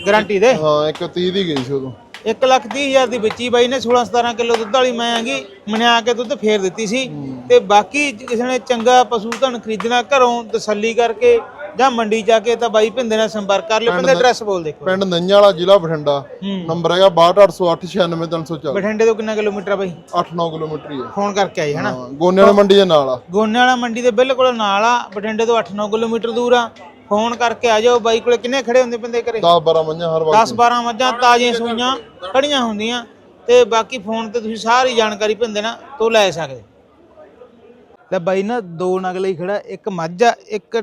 ਗਾਰੰਟੀ ਦੇ? ਹਾਂ ਇੱਕ 30 ਦੀ ਗਈ ਸੀ ਉਦੋਂ। 1 ਲੱਖ 30 ਹਜ਼ਾਰ ਦੀ ਬੱਚੀ ਬਾਈ ਨੇ 16 17 ਕਿਲੋ ਦੁੱਧ ਵਾਲੀ ਮੈਂ ਆਂਗੀ ਮਣਿਆ ਕੇ ਦੁੱਧ ਫੇਰ ਦਿੱਤੀ ਸੀ। ਤੇ ਬਾਕੀ ਕਿਸੇ ਨੇ ਚੰਗਾ ਪਸ਼ੂ ਧਨ ਖਰੀਦਣਾ ਘਰੋਂ ਤਸੱਲੀ ਕਰਕੇ ਜਾਂ ਮੰਡੀ ਜਾ ਕੇ ਤਾਂ ਬਾਈ ਭਿੰਦੇ ਨਾਲ ਸੰਪਰਕ ਕਰ ਲਿਓ ਪਿੰਦੇ ਐਡਰੈਸ ਬੋਲ ਦੇਖੋ। ਪਿੰਡ ਨੰਨਿਆਂ ਵਾਲਾ ਜ਼ਿਲ੍ਹਾ ਬਠਿੰਡਾ ਨੰਬਰ ਹੈਗਾ 6280896304 ਬਠਿੰਡੇ ਤੋਂ ਕਿੰਨਾ ਕਿਲੋਮੀਟਰ ਆ ਬਾਈ? 8-9 ਕਿਲੋਮੀਟਰ ਹੀ ਹੈ ਫੋਨ ਕਰਕੇ ਆਈ ਹਨਾ? ਹਾਂ ਗੋਨੇ ਵਾਲੀ ਮੰਡੀ ਦੇ ਨਾਲ ਆ। ਗੋਨੇ ਵਾਲਾ ਮੰਡੀ ਦੇ ਬਿਲਕੁਲ ਨਾਲ ਆ ਬਠਿੰਡੇ ਤੋਂ 8-9 ਕਿਲੋਮੀਟਰ ਦੂਰ ਆ। ਫੋਨ ਕਰਕੇ ਆ ਜਾਓ ਬਾਈ ਕੋਲੇ ਕਿੰਨੇ ਖੜੇ ਹੁੰਦੇ ਬੰਦੇ ਘਰੇ? 10-12 ਮੰਝਾਂ ਹਰ ਵਕਤ। 10 12 ਮੱਝਾਂ ਤਾਜ਼ੀਆਂ ਸੂਈਆਂ ਖੜੀਆਂ ਹੁੰਦੀਆਂ। ਤੇ ਬਾਕੀ ਫੋਨ ਤੇ ਤੁਸੀਂ ਸਾਰੀ ਜਾਣਕਾਰੀ ਭਿੰਦੇ ਨਾ ਤੋਂ ਲੈ ਸਕਦੇ। ਲੈ ਬਾਈ ਨਾ ਦੋ ਨਗ ਲਈ ਖੜਾ ਇੱਕ ਮੱਝ ਆ ਇੱਕ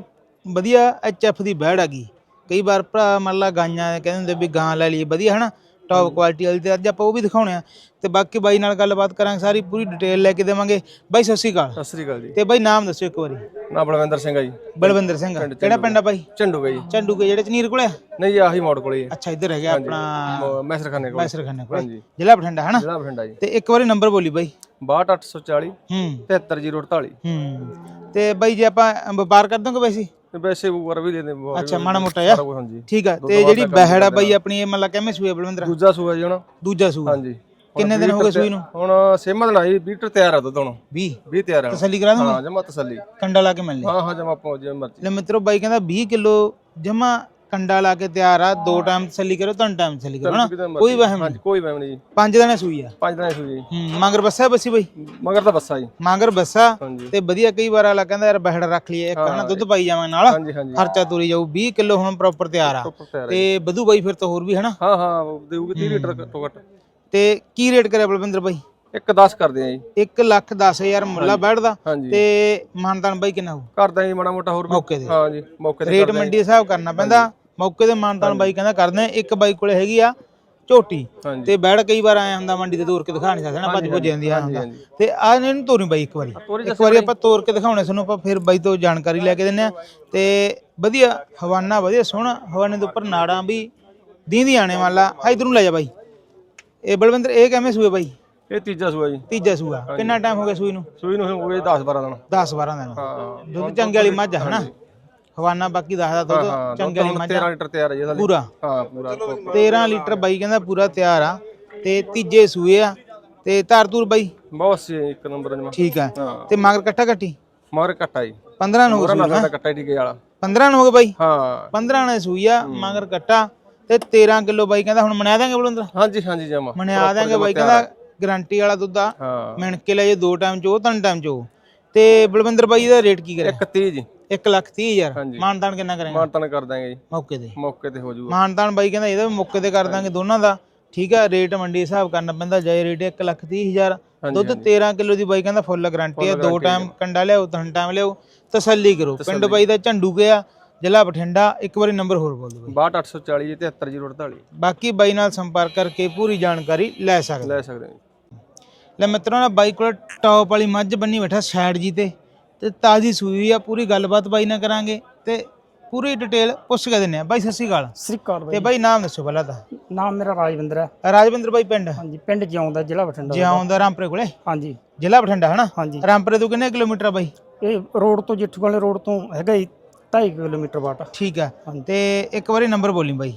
ਵਧੀਆ ਐਚਐਫ ਦੀ ਬੈੜ ਹੈਗੀ ਕਈ ਵਾਰ ਭਰਾ ਮੰਨ ਲਾ ਗਾਈਆਂ ਕਹਿੰਦੇ ਹੁੰਦੇ ਵੀ ਗਾਂ ਲੈ ਲਈ ਵਧੀਆ ਹਨਾ? ਟੌਪ ਕੁਆਲਿਟੀ ਵਾਲੀ ਤੇ ਅੱਜ ਆਪਾਂ ਉਹ ਵੀ ਦਿਖਾਉਣੇ ਆ। ਤੇ ਬਾਕੀ ਬਾਈ ਨਾਲ ਗੱਲਬਾਤ ਕਰਾਂਗੇ ਸਾਰੀ ਪੂਰੀ ਡਿਟੇਲ ਲੈ ਕੇ ਦੇਵਾਂਗੇ। ਬਾਈ ਸਤਿ ਸ਼੍ਰੀ ਅਕਾਲ। ਸਤਿ ਸ੍ਰੀ ਅਕਾਲ ਜੀ। ਤੇ ਬਾਈ ਨਾਮ ਦੱਸਿਓ ਇੱਕ ਵਾਰੀ। ਨਾ ਬਲਵਿੰਦਰ ਸਿੰਘ ਆ ਜੀ। ਬਲਵਿੰਦਰ ਸਿੰਘ ਕਿਹੜਾ ਪਿੰਡ ਆ ਬਾਈ? ਝੰਡੂ ਜੀ। ਕੇ ਜਿਹੜੇ ਚਨੀਰ ਕੋਲੇ ਆ? ਨਹੀਂ ਜੀ ਆਹੀ ਮੋੜ ਕੋਲੇ ਹੀ ਹੈ ਅੱਛਾ ਇੱਧਰ ਹੈਗਾ ਆਪਣਾ ਮੈਸਰਖਾਨੇ ਕੋਲ। ਮੈਸਰਖਾਨੇ ਕੋਲੇ। ਹਾਂਜੀ। ਜ਼ਿਲ੍ਹਾ ਬਠਿੰਡਾ ਹਨਾ? ਜ਼ਿਲ੍ਹਾ ਬਠਿੰਡਾ ਜੀ। ਤੇ ਇੱਕ ਵਾਰੀ ਨੰਬਰ ਬੋਲੀ ਬਾਈ। 62840 ਹੂੰ। 73048 ਹੂੰ। ਤੇ ਬਾਈ ਜੇ ਆਪਾਂ ਵਪਾਰ ਕਰ ਦੋਗੇ ਵੈਸੇ? ਵੈਸੇ ਉਪਰ ਵੀ ਦੇ ਦੇ ਅੱਛਾ ਮਾੜਾ ਮੋਟਾ ਕੁਝ ਹਾਂਜੀ। ਠੀਕ ਆ ਤੇ ਜਿਹੜੀ ਬਹਿੜ ਆ ਬਾਈ ਆਪਣੀ ਇਹ ਮਤਲਬ ਕਿਵੇਂ ਸੂਏ ਬਲਵਿੰਦਰ? ਦੂਜਾ ਸੂਆ ਜੀ ਹੁਣ। ਦੂਜਾ ਸੂਆ। ਹਾਂਜੀ। ਕਿੰਨੇ ਦਿਨ ਹੋ ਗਏ ਸੂਈ ਨੂੰ? ਹੁਣ ਸੇਮਾ ਦਿਨ ਆਈ ਤਿਆਰ ਆ ਦੁੱਧ ਹੁਣ। 20 20 ਤਿਆਰ ਆ। ਤਸੱਲੀ ਕਰਾ ਦੂੰਗਾ ਹਾਂ ਜਮਾ ਤਸੱਲੀ। ਕੰਡਾ ਲਾ ਕੇ ਮਿਲ ਲਈ। ਹਾਂ ਹਾਂ ਜਮਾ ਆਪਾਂ ਜਿਵੇਂ ਮਰਜ਼ੀ। ਲੈ ਮਿੱਤਰੋ ਬਾਈ ਕਹਿੰਦਾ 20 ਕਿਲੋ ਜਮਾ ਕੰਡਾ ਲਾ ਕੇ ਤਿਆਰ ਆ ਦੋ ਟਾਈਮ ਤਸੱਲੀ ਕਰੋ ਤਿੰਨ ਟਾਈਮ ਤਸੱਲੀ ਕਰੋ ਹਨਾ? ਕੋਈ ਵਹਿਮ ਹਾਂਜੀ ਨਹੀਂ। ਕੋਈ ਵਹਿਮ ਨਹੀਂ ਜੀ। ਪੰਜ ਦਿਨਾਂ ਸੂਈ ਆ। ਪੰਜ ਦਿਨਾਂ ਦੀ ਸੂਈ ਜੀ। ਹੂੰ ਮਗਰ ਬੱਸਾ ਬੱਸੀ ਬਈ? ਮਗਰ ਤਾਂ ਬੱਸਾ ਜੀ। ਮਗਰ ਬੱਸਾ? ਹਾਂਜੀ। ਤੇ ਵਧੀਆ ਕਈ ਵਾਰ ਆਲਾ ਕਹਿੰਦਾ ਯਾਰ ਬਹਿੜ ਰੱਖ ਲਈਏ ਇੱਕ ਹਨਾ ਦੁੱਧ ਪਾਈ ਜਾਵਾਂ ਨਾਲ। ਹਾਂਜੀ ਹਾਂਜੀ। ਖਰਚਾ ਤੋਰੀ ਜਾਊ 20 ਕਿਲੋ ਹੁਣ ਪ੍ਰੋਪਰ ਤਿਆਰ ਆ। ਪ੍ਰੋਪਰ ਤਿਆਰ ਹੈ ਤੇ ਵਧੂ ਬਾਈ ਫਿਰ ਤਾਂ ਹੋਰ ਵੀ ਹਨਾ? ਹਾਂ ਹਾਂ ਉਹ ਦੇਊਗੀ 30 ਲੀਟਰ ਘੱਟੋ ਘੱਟ। ਤੇ ਕੀ ਰੇਟ ਕਰਿਆ ਬਲਵਿੰਦਰ ਬਾਈ? ਇੱਕ 10 ਕਰਦੇ ਆ ਜੀ। 1 ਲੱਖ 10000 ਮੁੱਲਾ ਬੈਠਦਾ ਹਾਂਜੀ। ਤੇ ਮਾਨਤਾਨ ਬਾਈ ਕਿੰਨਾ ਹੋਊ? ਕਰਦਾ ਜੀ ਮਾੜਾ ਮੋਟਾ ਹੋਰ ਵੀ। ਮੌਕੇ ਹਾਂ ਜੀ ਮੌਕੇ ਤੇ ਰੇਟ ਕਰਦੇ ਆ ਮੰਡੀ ਹਿਸਾਬ ਕਰਨਾ ਪੈਂਦਾ। ਮੌਕੇ ਤੇ ਮਾਨਤਾਨ ਬਾਈ ਕਹਿੰਦਾ ਕਰਦੇ ਆ। ਇੱਕ ਬਾਈ ਕੋਲੇ ਹੈਗੀ ਆ ਝੋਟੀ ਹਾਂਜੀ। ਤੇ ਬੈੜ ਕਈ ਵਾਰ ਆਇਆ ਹੁੰਦਾ ਮੰਡੀ ਤੇ ਤੋਰ ਕੇ ਦਿਖਾ ਨਹੀਂ ਸਕਦਾ ਨਾ ਭੱਜ ਭੁੱਜ ਜਾਂਦੀ ਆ ਤੇ ਆ ਇਹਨੂੰ ਤੋਰੀ ਬਾਈ ਇੱਕ ਵਾਰੀ। ਤੋਰੀ ਇੱਕ ਵਾਰੀ ਆਪਾਂ ਤੋਰ ਕੇ ਦਿਖਾਉਣੇ ਤੁਹਾਨੂੰ ਆਪਾਂ ਫਿਰ ਬਾਈ ਤੋਂ ਜਾਣਕਾਰੀ ਲੈ ਕੇ ਦਿੰਨੇ ਆ। ਤੇ ਵਧੀਆ ਹਵਾਨਾ ਵਧੀਆ ਸੋਹਣਾ ਹਵਾਨੇ ਦੇ ਉੱਪਰ ਨਾੜਾਂ ਵੀ ਦੀਂਦੀ ਆਣੇ ਵਾਲਾ ਇਧਰ ਨੂੰ ਲੈ ਜਾ ਬਾਈ। ਇਹ ਬਲਵਿੰਦਰ ਇਹ ਕਿਵੇਂ ਸੂਏ ਬਾਈ? ਇਹ ਤੀਜਾ ਸੂਆ ਜੀ। ਤੀਜਾ ਸੂਆ। ਕਿੰਨਾ ਟਾਈਮ ਹੋ ਗਿਆ ਸੂਈ ਨੂੰ? ਸੂਈ ਨੂੰ ਹੋ ਗਏ 10 12 ਦਿਨ। 10 12 ਦਿਨ। ਹਾਂ ਦੁੱਧ ਚੰਗੇ ਵਾਲੀ ਮੱਝ ਆ ਹਨਾ? ਹਵਾਨਾ ਬਾਕੀ ਦੱਸਦਾ ਦੁੱਧ ਚੰਗੇ ਹੁਣ ਮੱਝ। 13 ਆ। ਲੀਟਰ ਤਿਆਰ ਹੈ ਜੀ ਪੂਰਾ। ਹਾਂ ਪੂਰਾ 13 ਲੀਟਰ ਬਾਈ ਕਹਿੰਦਾ ਪੂਰਾ ਤਿਆਰ ਆ। ਤੇ ਤੀਜੇ ਸੂਏ ਆ। ਤੇ ਧਾਰ ਧੂਰ ਬਾਈ? ਬਹੁਤ ਸੀ ਇੱਕ ਨੰਬਰ ਜਮਾ। ਠੀਕ ਆ। ਹਾਂ। ਤੇ ਮਗਰ ਕੱਟਾ ਕੱਟੀ? ਮਗਰ ਕੱਟਾ ਜੀ। 15 ਨੂੰ ਨਸਲ ਦਾ ਕੱਟਾ ਟੀਕੇ ਵਾਲਾ। 15 ਨੂੰ ਹੋ ਗਏ ਬਾਈ? ਹਾਂ। 15 ਨੇ ਸੂਈ ਆ ਮਗਰ ਕੱਟਾ। ਤੇ 13 ਕਿਲੋ ਬਾਈ ਕਹਿੰਦਾ ਹੁਣ ਮਨਾ ਦਾਂਗੇ ਬਲੰਦਰ ਹਾਂਜੀ ਹਾਂਜੀ ਜਮਾ। ਮਨਾ ਦਾਂਗੇ ਬਾਈ ਕਹਿੰਦਾ ਗਾਰੰਟੀ ਵਾਲਾ ਦੁੱਧ ਆ। ਮਿਣ ਕੇ ਲੈ ਜੇ ਦੋ ਟਾਈਮ ਚ ਉਹ ਤਿੰਨ ਟਾਈਮ ਚ ਤੇ ਬਲਵਿੰਦਰ ਬਾਈ ਦਾ ਰੇਟ ਕੀ ਕਰਿਆ? ਇੱਕ 30 ਜੀ। 1 ਲੱਖ 30 ਹਜ਼ਾਰ। ਹਾਂਜੀ। ਮਾਨਤਾਨ ਕਿੰਨਾ ਕਰੇਗਾ? ਮਾਨਤਨ ਕਰ ਦਾਂਗੇ ਜੀ। ਮੌਕੇ ਤੇ। ਮੌਕੇ ਤੇ ਹੋ ਜਾਊਗਾ ਮਾਨਤਾਨ ਬਾਈ ਕਹਿੰਦਾ ਇਹਦਾ ਵੀ ਮੌਕੇ ਤੇ ਕਰ ਦਾਂਗੇ ਦੋਨਾਂ ਦਾ। ਠੀਕ ਆ ਰੇਟ ਮੰਡੀ ਹਿਸਾਬ ਕਰਨਾ ਪੈਂਦਾ ਜਾਇ ਰੇਟ 1 ਲੱਖ 30 ਹਜ਼ਾਰ। ਦੁੱਧ 13 ਕਿਲੋ ਦੀ ਬਾਈ ਕਹਿੰਦਾ ਫੁੱਲ ਗਾਰੰਟੀ ਆ ਦੋ ਟਾਈਮ ਕੰਡਾ ਲਿਆਓ ਤਿੰਨ ਟਾਈਮ ਲਿਆਓ ਤਸੱਲੀ ਕਰੋ। ਪਿੰਡ ਬਾਈ ਦਾ ਝੰਡੂ ਗਿਆ ਜ਼ਿਲ੍ਹਾ ਬਠਿੰਡਾ ਇੱਕ ਵਾਰੀ ਨੰਬਰ ਹੋਰ ਬੋਲ ਦਿਓ ਬਾਈ। 62840 ਜੀ 73048 ਬਾਕੀ ਬਾਈ ਨਾਲ ਸੰਪਰਕ ਕਰਕੇ ਪੂਰੀ ਜਾਣਕਾਰੀ ਲੈ ਸਕਦੇ ਲੈ ਸਕਦੇ ਹੋ ਲੈ ਮਿੱਤਰੋ ਨਾ ਬਾਈ ਕੋਲ ਟੌਪ ਵਾਲੀ ਮੱਝ ਬੰਨੀ ਬੈਠਾ ਸਾਈਡ ਜੀ ਤੇ। ਤੇ ਤਾਜ਼ੀ ਸੂਈ ਹੋਈ ਆ ਪੂਰੀ ਗੱਲਬਾਤ ਬਾਈ ਨਾਲ ਕਰਾਂਗੇ ਤੇ ਪੂਰੀ ਡਿਟੇਲ ਪੁੱਛ ਕੇ ਦਿੰਨੇ ਆ। ਬਾਈ ਸਤਿ ਸ਼੍ਰੀ ਅਕਾਲ। ਤੇ ਬਾਈ। ਨਾਮ ਦੱਸੋ ਪਹਿਲਾਂ ਤਾਂ। ਨਾਮ ਮੇਰਾ ਰਾਜਵਿੰਦਰ ਹੈ। ਰਾਜਵਿੰਦਰ ਬਾਈ ਪਿੰਡ? ਹਾਂਜੀ ਪਿੰਡ ਜਿਉਂਦਾ ਜ਼ਿਲ੍ਹਾ ਬਠਿੰਡਾ। ਜਿਉਂ ਦਾ ਰਾਮਪੁਰੇ ਕੋਲੇ? ਹਾਂਜੀ। ਜ਼ਿਲ੍ਹਾ ਬਠਿੰਡਾ ਹਨਾ? ਹਾਂਜੀ। ਰਾਮਪੁਰੇ ਤੋਂ ਕਿੰਨੇ ਕਿਲੋਮੀਟਰ ਆ ਬਾਈ? ਇਹ ਰੋਡ ਤੋਂ ਜਿੱਠੂ ਵਾਲੇ ਰੋਡ ਤੋਂ ਹੈਗਾ ਜੀ 2.5 ਕਿਲੋਮੀਟਰ ਬਾਟ। ਠੀਕ ਆ। ਤੇ ਇੱਕ ਵਾਰੀ ਨੰਬਰ ਬੋਲੀ ਬਾਈ।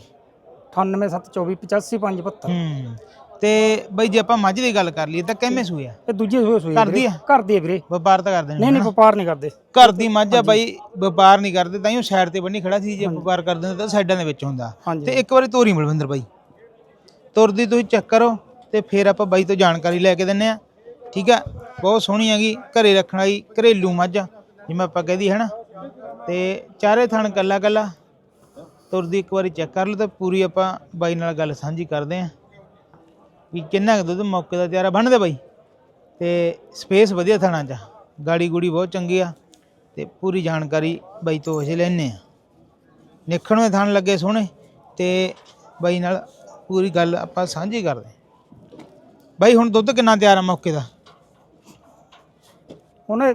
9872485572 ਹੂੰ। ਤੇ ਬਾਈ ਜੇ ਆਪਾਂ ਮੱਝ ਦੀ ਗੱਲ ਕਰ ਲਈਏ ਤਾਂ ਕਿਵੇਂ ਸੂਈ ਆ? ਇਹ ਦੂਜੇ ਸੋਈ ਕਰਦੀ ਆ? ਕਰਦੀ ਹੈ ਵੀਰੇ। ਵਪਾਰ ਤਾਂ ਕਰਦੇ ਨਹੀਂ ਨਹੀਂ ਵਪਾਰ ਨਹੀਂ ਕਰਦੇ। ਘਰ ਦੀ ਮੱਝ ਆ ਬਾਈ ਵਪਾਰ ਨਹੀਂ ਕਰਦੇ ਤਾਂ ਹੀ ਉਹ ਸਾਈਡ ਤੇ ਬੰਨੀ ਖੜਾ ਸੀ ਜੇ ਵਪਾਰ ਕਰਦੇ ਹੁੰਦੇ ਤਾਂ ਸਾਈਡਾਂ ਦੇ ਵਿੱਚ ਹੁੰਦਾ। ਹਾਂਜੀ। ਤੇ ਇੱਕ ਵਾਰੀ ਤੋਰੀ ਮਲਵਿੰਦਰ ਬਾਈ। ਤੁਰਦੀ ਤੁਸੀਂ ਚੈੱਕ ਕਰੋ ਤੇ ਫਿਰ ਆਪਾਂ ਬਾਈ ਤੋਂ ਜਾਣਕਾਰੀ ਲੈ ਕੇ ਦਿੰਨੇ ਆ। ਠੀਕ ਆ? ਬਹੁਤ ਸੋਹਣੀ ਹੈਗੀ ਘਰੇ ਰੱਖਣ ਵਾਲੀ ਘਰੇਲੂ ਮੱਝ ਆ, ਜਿਵੇਂ ਆਪਾਂ ਕਹਦੀ ਹੈ ਨਾ ਤੇ ਚਾਰੇ ਥਣ ਕੱਲਾ ਕੱਲਾ ਤੁਰਦੀ ਇੱਕ ਵਾਰੀ ਚੈੱਕ ਕਰ ਲਓ ਤੇ ਪੂਰੀ ਆਪਾਂ ਬਾਈ ਨਾਲ ਗੱਲ ਸਾਂਝੀ ਕਰਦੇ ਆ। ਵੀ ਕਿੰਨਾ ਕੁ ਦੁੱਧ ਮੌਕੇ ਦਾ ਤਿਆਰਾ ਬੰਨਦੇ ਬਾਈ? ਤੇ ਸਪੇਸ ਵਧੀਆ ਥਾਣਾ ਚ। ਗਾੜੀ ਗੂੜੀ ਬਹੁਤ ਚੰਗੀ ਆ। ਤੇ ਪੂਰੀ ਜਾਣਕਾਰੀ ਬਾਈ ਤੋਂ ਅਜੇ ਲੈਣੇ ਆ। ਨਿਖਣ ਥਣ ਲੱਗੇ ਸੋਹਣੇ। ਤੇ ਬਾਈ ਨਾਲ ਪੂਰੀ ਗੱਲ ਆਪਾਂ ਸਾਂਝੀ ਕਰਦੇ। ਬਾਈ ਹੁਣ ਦੁੱਧ ਕਿੰਨਾ ਤਿਆਰ ਆ ਮੌਕੇ ਦਾ? ਉਹਨੇ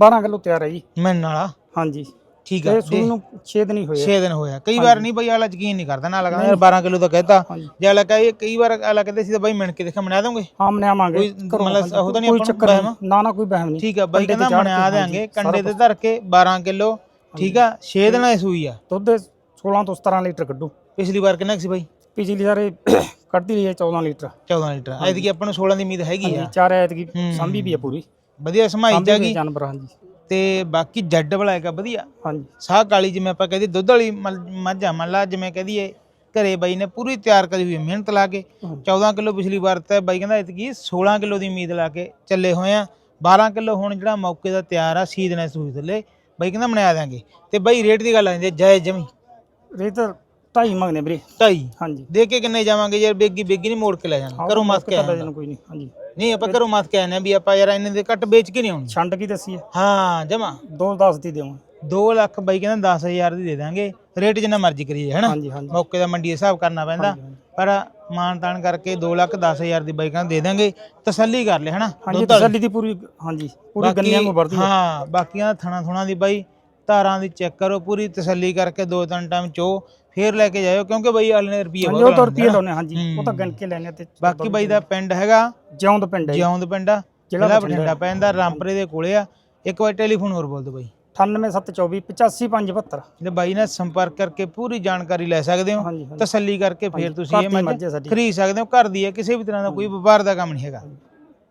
12 ਕਿਲੋ ਤਿਆਰ ਹੈ ਜੀ। ਮਿਲਣ ਵਾਲਾ? ਹਾਂਜੀ। ਠੀਕ ਆ ਤੇ ਸੂਈ ਨੂੰ 6 ਦਿਨ ਹੀ ਹੋਏ 6 ਦਿਨ ਹੋਇਆ ਕਈ ਵਾਰ ਨਹੀਂ ਬਾਈ ਆਲਾ ਯਕੀਨ ਨਹੀਂ ਕਰਦਾ ਨਾ ਲੱਗਦਾ ਯਾਰ 12 ਕਿਲੋ ਤਾਂ ਕਹਿਤਾ। ਜੇ ਆਲਾ ਕਹੇ ਕਈ ਵਾਰ ਆਲਾ ਕਹਿੰਦੇ ਸੀ ਤਾਂ ਬਾਈ ਮਿਣ ਕੇ ਦੇਖਾ ਮਨਾ ਦੋਗੇ? ਹਾਂ ਕੋਈ ਮਤਲਬ ਉਹਦਾ ਨਹੀਂ ਕੋਈ ਆਪਾਂ ਨੂੰ? ਨਹੀਂ। ਨਾ ਨਾ ਕੋਈ ਬਹਿਮ ਨਹੀਂ। ਠੀਕ ਆ ਬਾਈ ਤੇ ਕਹਿੰਦਾ ਹਾਂਜੀ, ਦੇਾਂਗੇ ਕੰਡੇ ਤੇ ਧਰ ਕੇ 12 ਕਿਲੋ ਠੀਕ ਆ 6 ਦਿਨਾਂ ਦੀ ਸੂਈ ਆ। ਦੁੱਧ 16 ਤੋਂ 17 ਲੀਟਰ ਕੱਢੂ। ਪਿਛਲੀ ਵਾਰ ਕਿੰਨਾ ਸੀ ਬਾਈ? ਪਿਛਲੀ ਸਾਰੇ ਕੱਢਦੀ ਰਹੀ ਹੈ 14 ਲੀਟਰ। 14 ਲੀਟਰ। ਐਤਕੀ ਆਪਾਂ ਨੂੰ 16 ਦੀ ਉਮੀਦ ਹੈਗੀ ਆ। ਚਾਰ ਐਤ ਕੀ ਸੰਭੀ ਵੀ ਹੈ ਪੂਰੀ। ਵਧੀਆ ਸਮਾਈ ਜਾਗੀ। ਜਾਨਵਰ ਹਾਂਜੀ। ਤੇ ਬਾਕੀ ਜੱਡ ਵਾਲਾ ਹੈਗਾ ਵਧੀਆ। ਹਾਂਜੀ। ਸਾਹ ਕਾਲੀ ਜਿਵੇਂ ਆਪਾਂ ਕਹਦੇ ਦੁੱਧ ਵਾਲੀ ਮੱਲ- ਮੱਝ ਆ ਮੰਨ ਲਾ ਜਿਵੇਂ ਕਹਦੀਏ ਘਰੇ ਬਾਈ ਨੇ ਪੂਰੀ ਤਿਆਰ ਕਰੀ ਹੋਈ ਹੈ, ਮਿਹਨਤ ਲਾ ਕੇ। 14 ਕਿਲੋ ਪਿਛਲੀ ਵਾਰ ਤੇ ਬਾਈ ਕਹਿੰਦਾ ਇਤਕੀ 16 ਕਿਲੋ ਦੀ ਉਮੀਦ ਲਾ ਕੇ ਚੱਲੇ ਹੋਏ ਆ। 12 ਕਿਲੋ ਹੁਣ ਜਿਹੜਾ ਮੌਕੇ ਦਾ ਤਿਆਰ ਆ ਸੀਦ ਨੇ ਸੂਈ ਥੱਲੇ ਬਾਈ ਕਹਿੰਦਾ ਬਣਾ ਦਿਆਂਗੇ ਤੇ ਬਾਈ ਰੇਟ ਦੀ ਗੱਲ ਆਂਦੀ ਜੈ ਜਮੀ। ਰੇਤ ਢਾਈ ਮੰਗਦੇ ਵੀਰੇ। ਢਾਈ? ਹਾਂਜੀ। ਦੇ ਕੇ ਕਿੰਨੇ ਜਾਵਾਂਗੇ ਯਾਰ ਬੇਗੀ ਬੇਗੀ ਨਹੀਂ ਮੋੜ ਕੇ ਲੈ ਜਾਣਾ ਕੇ ਕਿਤਾ ਆਇਆ ਕੋਈ ਨਹੀਂ ਹਾਂਜੀ। ਨਹੀਂ ਆਪਾਂ ਕਰੋ ਮਤ ਕੇ ਆਨੇ ਵੀ ਆਪਾਂ ਯਾਰ ਇੰਨੇ ਦੇ ਘੱਟ ਵੇਚ ਕੇ ਨਹੀਂ ਆਉਣੀ। ਛੰਡ ਕੀ ਦੱਸੀ ਹੈ ਹਾਂ ਜਮਾ। 2 10 ਦੀ ਦੇਵਾਂ। 2 ਲੱਖ ਬਾਈ ਕਹਿੰਦਾ 10000 ਦੀ ਦੇ ਦਾਂਗੇ। ਰੇਟ ਜਿੰਨਾ ਮਰਜ਼ੀ ਕਰੀਏ ਹਨਾ? ਹਾਂਜੀ ਹਾਂਜੀ। ਮੌਕੇ ਦਾ ਮੰਡੀ ਦੇ ਹਿਸਾਬ ਕਰਨਾ ਪੈਂਦਾ। ਪਰ ਮਾਨ ਤਾਨ ਕਰਕੇ 2 ਲੱਖ 10000 ਦੀ ਬਾਈਕਾਂ ਦੇ ਦਾਂਗੇ। ਤਸੱਲੀ ਕਰ ਲੈ ਹਨਾ? ਹਾਂਜੀ। ਤਸੱਲੀ ਦੀ ਪੂਰੀ ਹਾਂਜੀ ਪੂਰੀ ਗੰਨਿਆਂ ਨੂੰ ਵਰਦੀ ਹੈ ਹਾਂ ਬਾਕੀਆਂ ਥਣਾ ਥੁਣਾ ਦੀ ਬਾਈ ਧਾਰਾਂ ਦੀ ਚੈੱਕ ਕਰੋ ਪੂਰੀ ਤਸੱਲੀ ਕਰਕੇ ਦੋ ਤਿੰਨ ਟਾਈਮ ਚੋ ਫੇਰ ਲੈ ਕੇ ਜਾਇਓ ਕਿਉਂਕਿ ਬਾਈ ਵਾਲੇ ਨੇ ਰੁਪਏ ਹਾਂਜੀ ਉਹ ਤਾਂ ਰੁਪਏ ਲਾਉਣੇ ਹਾਂਜੀ ਉਹ ਤਾਂ ਗਿਣ ਕੇ ਲੈਣੇ ਤੇ ਬਾਕੀ ਬਾਈ ਦਾ ਪਿੰਡ ਹੈਗਾ ਜਿਉਂਦ ਪਿੰਡ ਹੈ। ਜਿਉਂਦ ਪਿੰਡ ਆ ਜ਼ਿਲ੍ਹਾ ਬਠਿੰਡਾ। ਪੈਂਦਾ ਰਾਮਪੁਰੇ ਦੇ ਕੋਲੇ ਆ। ਇੱਕ ਵਾਰ ਟੈਲੀਫੋਨ ਹੋਰ ਬੋਲ ਦਿਓ ਬਾਈ। 98724 85572 ਤੇ ਬਾਈ ਨਾਲ ਸੰਪਰਕ ਕਰਕੇ ਪੂਰੀ ਜਾਣਕਾਰੀ ਲੈ ਸਕਦੇ ਹੋ ਤਸੱਲੀ ਕਰਕੇ ਫਿਰ ਤੁਸੀਂ ਇਹ ਮੱਝ। ਖਰੀਦ ਸਕਦੇ ਹੋ ਘਰ ਦੀ ਹੈ ਕਿਸੇ ਵੀ ਤਰ੍ਹਾਂ ਦਾ ਕੋਈ ਵਪਾਰ ਦਾ ਕੰਮ ਨਹੀਂ ਹੈਗਾ।